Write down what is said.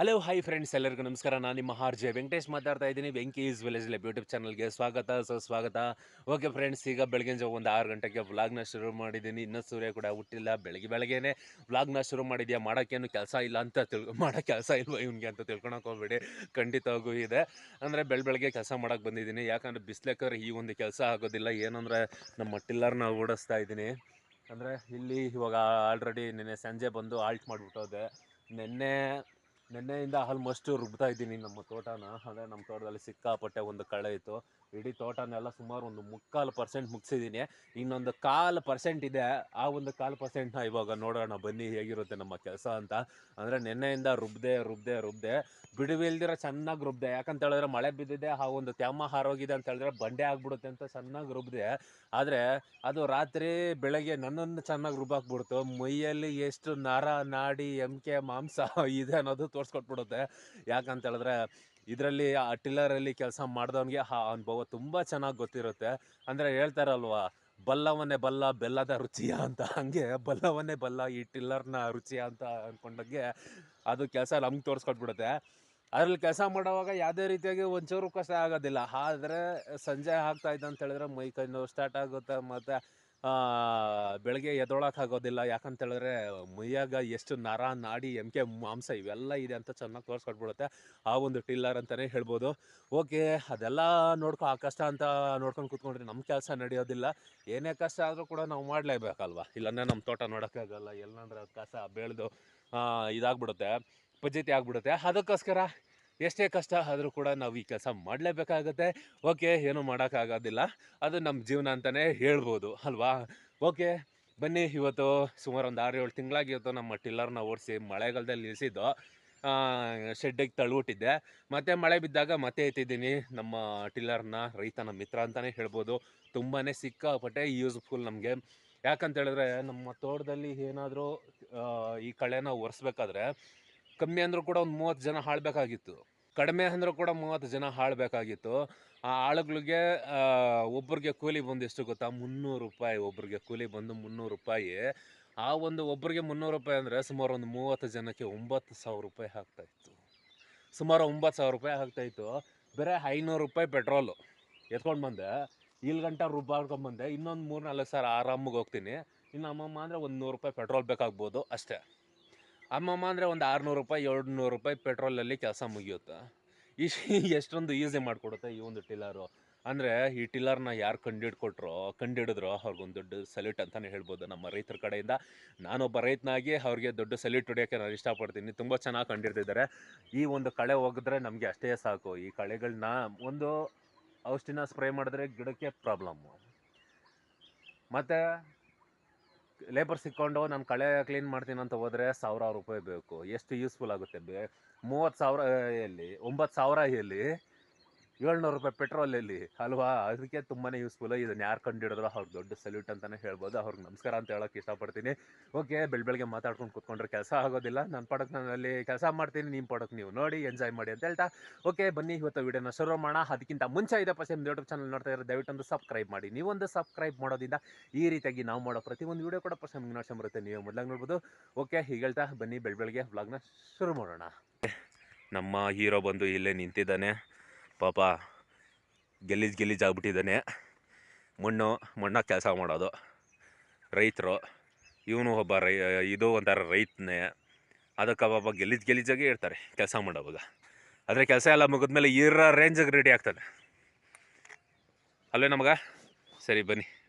Hello hi friends ಎಲ್ಲರಿಗೂ ನಮಸ್ಕಾರ. ನಾನು ನಿಮ್ಮ ಆರ್ ಜೆ ವೆಂಕಟೇಶ್ ಮಾತಾಡ್ತಾ ಇದ್ದೀನಿ. ವೆಂಕೀಸ್ ವಿಲೇಜ್ ಲೆಬ್ ಯೂಟ್ಯೂಬ್ ಚಾನಲ್ಗೆ ಸ್ವಾಗತ ಸ್ವಾಗತ. ಓಕೆ ಫ್ರೆಂಡ್ಸ್ ಈಗ ಬೆಳಗಿನ ಜಾವ ಒಂದು ಆರು ಗಂಟೆಗೆ ವ್ಲಾಗ್ನ ಶುರು ಮಾಡಿದ್ದೀನಿ. ಇನ್ನೂ ಸೂರ್ಯ ಕೂಡ ಹುಟ್ಟಿಲ್ಲ. ಬೆಳಗ್ಗೆ ಬೆಳಗ್ಗೆನೆ ವ್ಲಾಗ್ನ ಶುರು ಮಾಡಿದ್ಯಾ? ಮಾಡೋಕ್ಕೇನು ಕೆಲಸ ಇಲ್ಲ ಅಂತ ತಿಳ್ ಮಾಡೋ ಕೆಲಸ ಇಲ್ವ ಇವನಿಗೆ ಅಂತ ತಿಳ್ಕೊಳಕ್ಕೆ ಹೋಗ್ಬೇಡಿ. ಖಂಡಿತವಾಗೂ ಇದೆ. ಅಂದರೆ ಬೆಳ ಬೆಳಗ್ಗೆ ಕೆಲಸ ಮಾಡೋಕ್ಕೆ ಬಂದಿದ್ದೀನಿ. ಯಾಕಂದರೆ ಬಿಸಿಲೇಕಾದ್ರೆ ಈ ಒಂದು ಕೆಲಸ ಆಗೋದಿಲ್ಲ. ಏನಂದರೆ ನಮ್ಮ ಟಿಲ್ಲರ್ನ ಓಡಿಸ್ತಾ ಇದ್ದೀನಿ. ಅಂದರೆ ಇಲ್ಲಿ ಇವಾಗ ಆಲ್ರೆಡಿ ನಿನ್ನೆ ಸಂಜೆ ಬಂದು ಆಲ್ಟ್ ಮಾಡಿಬಿಟ್ಟೋದೆ. ನಿನ್ನೆ ನಿನ್ನೆಯಿಂದ ಆಲ್ಮೋಸ್ಟ್ ರುಬ್ತಾ ಇದ್ದೀನಿ ನಮ್ಮ ತೋಟನ. ಅಂದರೆ ನಮ್ಮ ತೋಟದಲ್ಲಿ ಸಿಕ್ಕಾಪಟ್ಟೆ ಒಂದು ಕಳೆ ಇತ್ತು. ಇಡೀ ತೋಟನೆಲ್ಲ ಸುಮಾರು ಒಂದು ಮುಕ್ಕಾಲು ಪರ್ಸೆಂಟ್ ಮುಗಿಸಿದ್ದೀನಿ ಇನ್ನೊಂದು ಕಾಲು ಪರ್ಸೆಂಟ್ ಇದೆ. ಆ ಒಂದು ಕಾಲು ಪರ್ಸೆಂಟ್ನ ಇವಾಗ ನೋಡೋಣ ಬನ್ನಿ ಹೇಗಿರುತ್ತೆ ನಮ್ಮ ಕೆಲಸ ಅಂತ. ಅಂದರೆ ನಿನ್ನೆಯಿಂದ ರುಬ್ದೆ ರುಬ್ದೆ ರುಬ್ದೆ. ಬಿಡುವಿಲ್ದಿರ ಚೆನ್ನಾಗಿ ರುಬ್ದೆ. ಯಾಕಂತ ಹೇಳಿದ್ರೆ ಮಳೆ ಬಿದ್ದಿದೆ, ಆ ಒಂದು ತ್ಯಾಮ ಹಾರೋಗಿದೆ ಅಂತ ಹೇಳಿದ್ರೆ ಬಂಡೆ ಆಗ್ಬಿಡುತ್ತೆ ಅಂತ ಚೆನ್ನಾಗಿ ರುಬ್ದೆ. ಆದರೆ ಅದು ರಾತ್ರಿ ಬೆಳಗ್ಗೆ ನನ್ನನ್ನು ಚೆನ್ನಾಗಿ ರುಬ್ಬಾಕ್ಬಿಡ್ತು ಮೈಯಲ್ಲಿ ಎಷ್ಟು ನರ, ನಾಡಿ ಎಂಕೆ ಮಾಂಸ ಇದೆ ಅನ್ನೋದು ತೋರಿಸ್ಕೊಟ್ಬಿಡುತ್ತೆ. ಯಾಕಂತ ಹೇಳಿದ್ರೆ ಇದರಲ್ಲಿ ಆ ಟಿಲ್ಲರಲ್ಲಿ ಕೆಲಸ ಮಾಡಿದವನಿಗೆ ಆ ಅನುಭವ ತುಂಬ ಚೆನ್ನಾಗಿ ಗೊತ್ತಿರುತ್ತೆ. ಅಂದರೆ ಹೇಳ್ತಾರಲ್ವಾ ಬಲ್ಲವನ್ನೇ ಬಲ್ಲ, ಬೆಲ್ಲದ ರುಚಿಯ ಅಂತ. ಹಾಗೆ ಬಲ್ಲವನ್ನೇ ಬಲ್ಲ ಈ ಟಿಲ್ಲರ್ನ ರುಚಿಯ ಅಂತ ಅಂದ್ಕೊಂಡಂಗೆ ಅದು ಕೆಲಸ ನಮ್ಗೆ ತೋರಿಸ್ಕೊಟ್ಬಿಡುತ್ತೆ. ಅದರಲ್ಲಿ ಕೆಲಸ ಮಾಡುವಾಗ ಯಾವುದೇ ರೀತಿಯಾಗಿ ಒಂಚೂರು ಕಷ್ಟ ಆಗೋದಿಲ್ಲ. ಆದರೆ ಸಂಜೆ ಆಗ್ತಾ ಅಂತ ಹೇಳಿದ್ರೆ ಮೈ ಕೈ ನೋವು ಸ್ಟಾರ್ಟ್ ಆಗುತ್ತೆ ಮತ್ತು ಬೆಳಗ್ಗೆ ಎದ್ದೊಳಕ್ಕಾಗೋದಿಲ್ಲ ಯಾಕಂತ ಹೇಳಿದ್ರೆ ಮೈಯಾಗ ಎಷ್ಟು ನರ, ನಾಡಿ, ಎಮ್ಕೆ, ಮಾಂಸ ಇವೆಲ್ಲ ಇದೆ ಅಂತ ಚೆನ್ನಾಗಿ ತೋರಿಸ್ಕೊಟ್ಬಿಡುತ್ತೆ. ಆ ಒಂದು ಟಿಲ್ಲರ್ ಅಂತಲೇ ಹೇಳ್ಬೋದು. ಓಕೆ, ಅದೆಲ್ಲ ನೋಡ್ಕೊ, ಆ ಕಷ್ಟ ಅಂತ ನೋಡ್ಕೊಂಡು ಕೂತ್ಕೊಂಡ್ರೆ ನಮ್ಮ ಕೆಲಸ ನಡೆಯೋದಿಲ್ಲ. ಏನೇ ಕಷ್ಟ ಆದರೂ ಕೂಡ ನಾವು ಮಾಡಲೇಬೇಕಲ್ವ? ಇಲ್ಲಾಂದ್ರೆ ನಮ್ಮ ತೋಟ ನೋಡೋಕ್ಕಾಗಲ್ಲ ಎಲ್ಲಂದ್ರೆ ಕಸ ಬೆಳೆದು ಇದಾಗ್ಬಿಡುತ್ತೆ ಪಜಿತಿ ಆಗ್ಬಿಡುತ್ತೆ. ಅದಕ್ಕೋಸ್ಕರ ಎಷ್ಟೇ ಕಷ್ಟ ಆದರೂ ಕೂಡ ನಾವು ಈ ಕೆಲಸ ಮಾಡಲೇಬೇಕಾಗತ್ತೆ. ಓಕೆ, ಏನೂ ಮಾಡೋಕ್ಕಾಗೋದಿಲ್ಲ. ಅದು ನಮ್ಮ ಜೀವನ ಅಂತಲೇ ಹೇಳ್ಬೋದು, ಅಲ್ವಾ? ಓಕೆ, ಬನ್ನಿ ಇವತ್ತು ಸುಮಾರು ಒಂದು ಆರು ಏಳು ತಿಂಗಳಾಗಿ ಇವತ್ತು ನಮ್ಮ ಟಿಲ್ಲರ್ನ ಓಡಿಸಿ ಮಳೆಗಾಲದಲ್ಲಿ ನಿಲ್ಲಿಸಿದ್ದು ಶೆಡ್ಡಿಗೆ ತಳ್ಳುಬಿಟ್ಟಿದ್ದೆ ಮತ್ತೆ ಮಳೆ ಬಿದ್ದಾಗ ಮತ್ತೆ ಎತ್ತಿದ್ದೀನಿ ನಮ್ಮ ಟಿಲ್ಲರ್ನ, ರೈತನ ಮಿತ್ರ ಅಂತಲೇ ಹೇಳ್ಬೋದು. ತುಂಬಾ ಸಿಕ್ಕಾಪಟ್ಟೆ ಯೂಸ್ಫುಲ್ ನಮಗೆ. ಯಾಕಂತೇಳಿದ್ರೆ ನಮ್ಮ ತೋಟದಲ್ಲಿ ಏನಾದರೂ ಈ ಕಳೆನ ಒರೆಸ್ಬೇಕಾದ್ರೆ ಕಮ್ಮಿ ಅಂದರೂ ಕೂಡ ಒಂದು ಮೂವತ್ತು ಜನ ಹಾಳಬೇಕಾಗಿತ್ತು. ಕಡಿಮೆ ಅಂದರೂ ಕೂಡ ಮೂವತ್ತು ಜನ ಹಾಳಬೇಕಾಗಿತ್ತು. ಆ ಆಳುಗಳಿಗೆ ಒಬ್ಬರಿಗೆ ಕೂಲಿ ಬಂದು ಎಷ್ಟು ಗೊತ್ತಾ? ಮುನ್ನೂರು ರೂಪಾಯಿ. ಒಬ್ಬರಿಗೆ ಕೂಲಿ ಬಂದು ಮುನ್ನೂರು ರೂಪಾಯಿ. ಆ ಒಂದು ಒಬ್ಬರಿಗೆ ಮುನ್ನೂರು ರೂಪಾಯಿ ಅಂದರೆ ಸುಮಾರು ಒಂದು ಮೂವತ್ತು ಜನಕ್ಕೆ ಒಂಬತ್ತು ಸಾವಿರ ರೂಪಾಯಿ ಆಗ್ತಾಯಿತ್ತು ಸುಮಾರು ಒಂಬತ್ತು ಸಾವಿರ ರೂಪಾಯಿ ಆಗ್ತಾಯಿತ್ತು ಬೇರೆ ಐನೂರು ರೂಪಾಯಿ ಪೆಟ್ರೋಲು. ಎತ್ಕೊಂಡು ಬಂದೆ. ಇಲ್ಲಿ ಗಂಟ ರುಬ್ಬಾಡ್ಕೊಂಬಂದೆ ಇನ್ನೊಂದು ಮೂರು ನಾಲ್ಕು ಸಾವಿರ ಆರಾಮಾಗಿ ಹೋಗ್ತೀನಿ. ಇನ್ನು ಅಮ್ಮಮ್ಮ ಅಂದರೆ ಒಂದು ನೂರು ರೂಪಾಯಿ ಪೆಟ್ರೋಲ್ ಬೇಕಾಗ್ಬೋದು ಅಷ್ಟೇ. ಅಮ್ಮಮ್ಮ ಅಂದರೆ ಒಂದು ಆರುನೂರು ರೂಪಾಯಿ ಎರಡು ನೂರು ರೂಪಾಯಿ ಪೆಟ್ರೋಲಲ್ಲಿ ಕೆಲಸ ಮುಗಿಯುತ್ತೆ. ಇಶ್ ಎಷ್ಟೊಂದು ಈಸಿ ಮಾಡಿಕೊಡುತ್ತೆ ಈ ಒಂದು ಟಿಲ್ಲರು. ಅಂದರೆ ಈ ಟಿಲ್ಲರ್ನ ಯಾರು ಕಂಡಿಡ್ಕೊಟ್ರೋ, ಕಂಡಿಡಿದ್ರೋ ಅವ್ರಿಗೊಂದು ದೊಡ್ಡ ಸಲ್ಯೂಟ್ ಅಂತಲೇ ಹೇಳ್ಬೋದು ನಮ್ಮ ರೈತರ ಕಡೆಯಿಂದ. ನಾನೊಬ್ಬ ರೈತನಾಗಿ ಅವ್ರಿಗೆ ದೊಡ್ಡ ಸಲ್ಯೂಟ್ ಹೊಡಿಯೋಕ್ಕೆ ನಾನು ಇಷ್ಟಪಡ್ತೀನಿ. ತುಂಬ ಚೆನ್ನಾಗಿ ಕಂಡಿಡ್ತಿದ್ದಾರೆ ಈ ಒಂದು ಕಳೆ ಹೋಗಿದ್ರೆ ನಮಗೆ ಅಷ್ಟೇ ಸಾಕು. ಈ ಕಳೆಗಳನ್ನ ಒಂದು ಔಷಧಿನ ಸ್ಪ್ರೇ ಮಾಡಿದ್ರೆ ಗಿಡಕ್ಕೆ ಪ್ರಾಬ್ಲಮ್ಮು ಮತ್ತು ಲೇಬರ್ ಸಿಕ್ಕೊಂಡು ನಾನು ಕಳೆ ಕ್ಲೀನ್ ಮಾಡ್ತೀನಿ ಅಂತ ಹೋದರೆ ಸಾವಿರಾರು ರೂಪಾಯಿ ಬೇಕು. ಎಷ್ಟು ಯೂಸ್ಫುಲ್ ಆಗುತ್ತೆ ಬೇ? ಮೂವತ್ತು ಸಾವಿರ ಎಲ್ಲಿ? ಒಂಬತ್ತು ಸಾವಿರ ಎಲ್ಲಿ? ಏಳ್ನೂರು ರೂಪಾಯಿ ಪೆಟ್ರೋಲ್ ಅಲ್ಲಿ ಅಲ್ವಾ? ಅದಕ್ಕೆ ತುಂಬಾ ಯೂಸ್ಫುಲ್ ಇದನ್ನು ಯಾರು ಕಂಡಿಡಿದ್ರು ಅವ್ರಿಗೆ ದೊಡ್ಡ ಸಲ್ಯೂಟ್ ಅಂತಲೇ ಹೇಳ್ಬೋದು. ಅವ್ರಿಗೆ ನಮಸ್ಕಾರ ಅಂತ ಹೇಳೋಕ್ಕೆ ಇಷ್ಟಪಡ್ತೀನಿ. ಓಕೆ, ಬೆಳ್ ಬೆಳಗ್ಗೆ ಮಾತಾಡ್ಕೊಂಡು ಕೂತ್ಕೊಂಡ್ರೆ ಕೆಲಸ ಆಗೋದಿಲ್ಲ. ನನ್ನ ಪಾಡಕ್ಕೆ ನಾನು ಅಲ್ಲಿ ಕೆಲಸ ಮಾಡ್ತೀನಿ ನಿಮ್ಮ ಪಾಡಕ್ಕೆ ನೀವು ನೋಡಿ ಎಂಜಾಯ್ ಮಾಡಿ ಅಂತ ಹೇಳ್ತಾ. ಓಕೆ, ಬನ್ನಿ, ಇವತ್ತು ವೀಡಿಯೋನ ಶುರು ಮಾಡೋಣ. ಅದಕ್ಕಿಂತ ಮುಂಚೆ ಇದೆ ನಿಮ್ಮ ಯೂಟ್ಯೂಬ್ ಚಾನಲ್ ನೋಡ್ತಾ ಇರೋ ದಯವಿಟ್ಟು ಸಬ್ಸ್ಕ್ರೈಬ್ ಮಾಡಿ. ನೀವೊಂದು ಸಬ್ಸ್ಕ್ರೈಬ್ ಮಾಡೋದಿಂದ ಈ ರೀತಿಯಾಗಿ ನಾವು ಮಾಡೋ ಪ್ರತಿ ಒಂದು ವೀಡಿಯೋ ಕೂಡ ನಿಮ್ಗೆ ನೋಡ್ಸೋ ಬರುತ್ತೆ. ನೀವು ಮೊದಲಾಗಿ ನೋಡ್ಬೋದು. ಓಕೆ, ಹೀಗೆ ಹೇಳ್ತಾ ಬನ್ನಿ, ಬೆಳ್ ಬೆಳಗ್ಗೆ ವ್ಲಾಗ್ನ ಶುರು ಮಾಡೋಣ. ನಮ್ಮ ಹೀರೋ ಬಂದು ಇಲ್ಲೇ ನಿಂತಿದ್ದಾನೆ. ಪಾಪ ಗೆಲೀಜ್ ಗೆಲೀಜ್ ಆಗ್ಬಿಟ್ಟಿದ್ದಾನೆ. ಮಣ್ಣು, ಮಣ್ಣಾಗ ಕೆಲಸ ಮಾಡೋದು. ರೈತರು, ಇವನು ಒಬ್ಬ ರೈ, ಇದು ಒಂಥರ ರೈತನೇ. ಅದಕ್ಕೆ ಪಾಪ ಗೆಲೀಜ್ ಗೆಲೀಜಾಗೆ ಇರ್ತಾರೆ ಕೆಲಸ ಮಾಡೋವಾಗ. ಆದರೆ ಕೆಲಸ ಎಲ್ಲ ಮುಗಿದ್ಮೇಲೆ ಇರೋ ರೇಂಜಿಗೆ ರೆಡಿ ಆಗ್ತಾನೆ. ಅಲ್ಲೇ ನಮಗೆ? ಸರಿ, ಬನ್ನಿ.